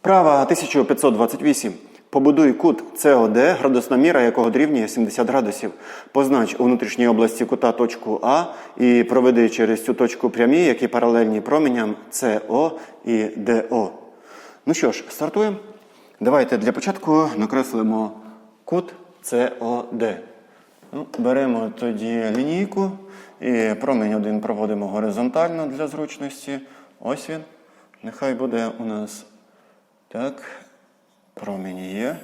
Вправа 1528. Побудуй кут СОД, градусна міра якого дорівнює 70 градусів. Познач у внутрішній області кута точку А і проведи через цю точку прямі, які паралельні променям СО і ДО. Ну що ж, стартуємо. Давайте для початку накреслимо кут СОД. Ну, беремо тоді лінійку і промінь один проводимо горизонтально для зручності. Ось він. Нехай буде у нас так. Промінь є.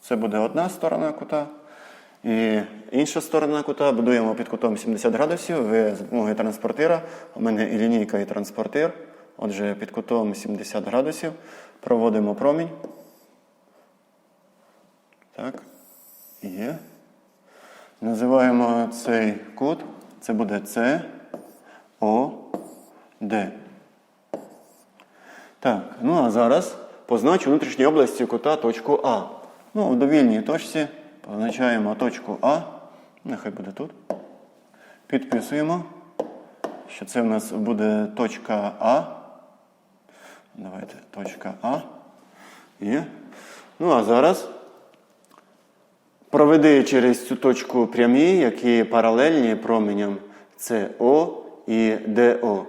Це буде одна сторона кута. І інша сторона кута будуємо під кутом 70 градусів. Ви з допомогою транспортира. У мене і лінійка, і транспортир. Отже, під кутом 70 градусів проводимо промінь. Так. Є. Називаємо цей кут. Це буде С, О, Д. Так, ну а зараз позначу внутрішній області кута точку А. Ну, в довільній точці позначаємо точку А. Нехай буде тут. Підписуємо, що це в нас буде точка А. Давайте точка А. Є. Ну, а зараз проведи через цю точку прямі, які паралельні променям СО і ДО.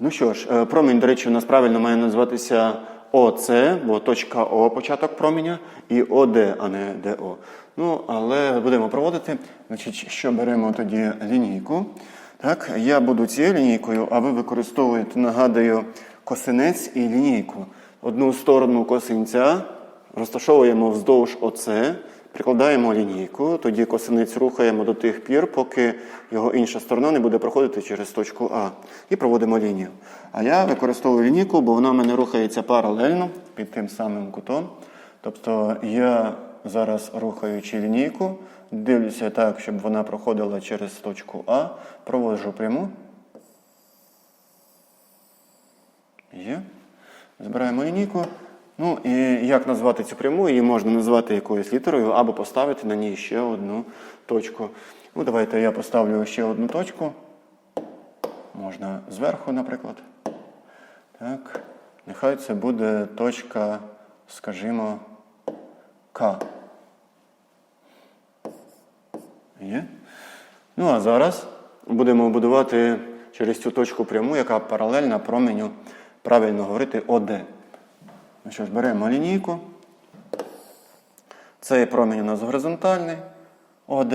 Ну що ж, е, промінь, до речі, у нас правильно має називатися ОЦ, бо точка О початок променя, і ОД, а не ДО. Ну, але будемо проводити. Значить, що беремо тоді лінійку. Так, я буду цією лінійкою, а ви використовуєте, нагадую, косинець і лінійку. Одну сторону косинця розташовуємо вздовж ОЦ, прикладаємо лінійку, тоді косинець рухаємо до тих пір, поки його інша сторона не буде проходити через точку А. І проводимо лінію. А я використовую лінійку, бо вона в мене рухається паралельно під тим самим кутом. Тобто я зараз рухаючи лінійку, дивлюся так, щоб вона проходила через точку А, проводжу пряму. Є. Збираємо лінійку. Ну і як назвати цю пряму? Її можна назвати якоюсь літерою або поставити на ній ще одну точку. Ну, давайте я поставлю ще одну точку. Можна зверху, наприклад. Так. Нехай це буде точка, скажімо, К. Є. Ну а зараз будемо будувати через цю точку пряму, яка паралельна променю, правильно говорити, ОД. Ну що ж, беремо лінійку. Цей промінь у нас горизонтальний ОД,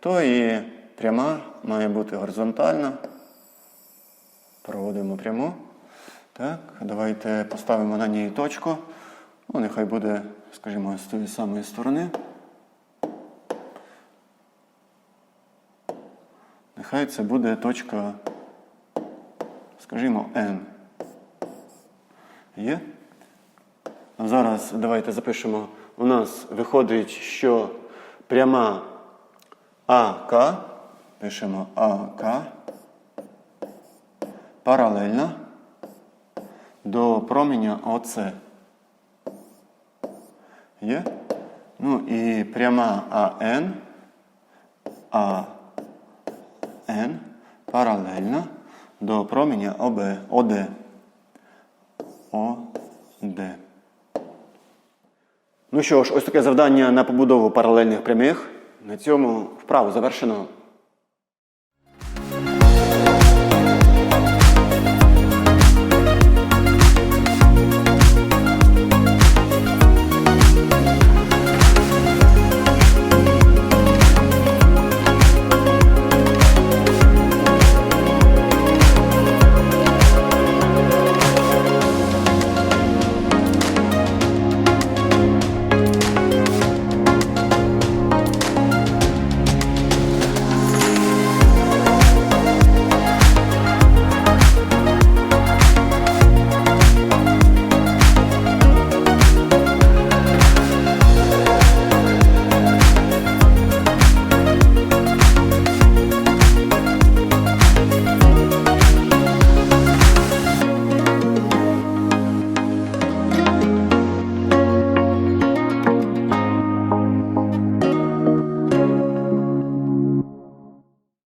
то і пряма має бути горизонтальна. Проводимо пряму. Так, давайте поставимо на ній точку. Ну, нехай буде, скажімо, з тої самої сторони. Нехай це буде точка, скажімо, N. Є? Зараз давайте запишемо. У нас виходить, що пряма АК, пишемо АК, паралельна до променя ОЦ. Є? Ну і пряма АН, АН паралельна до променя ОБ, ОД. ОД. Ну що ж, ось таке завдання на побудову паралельних прямих. На цьому вправу завершено.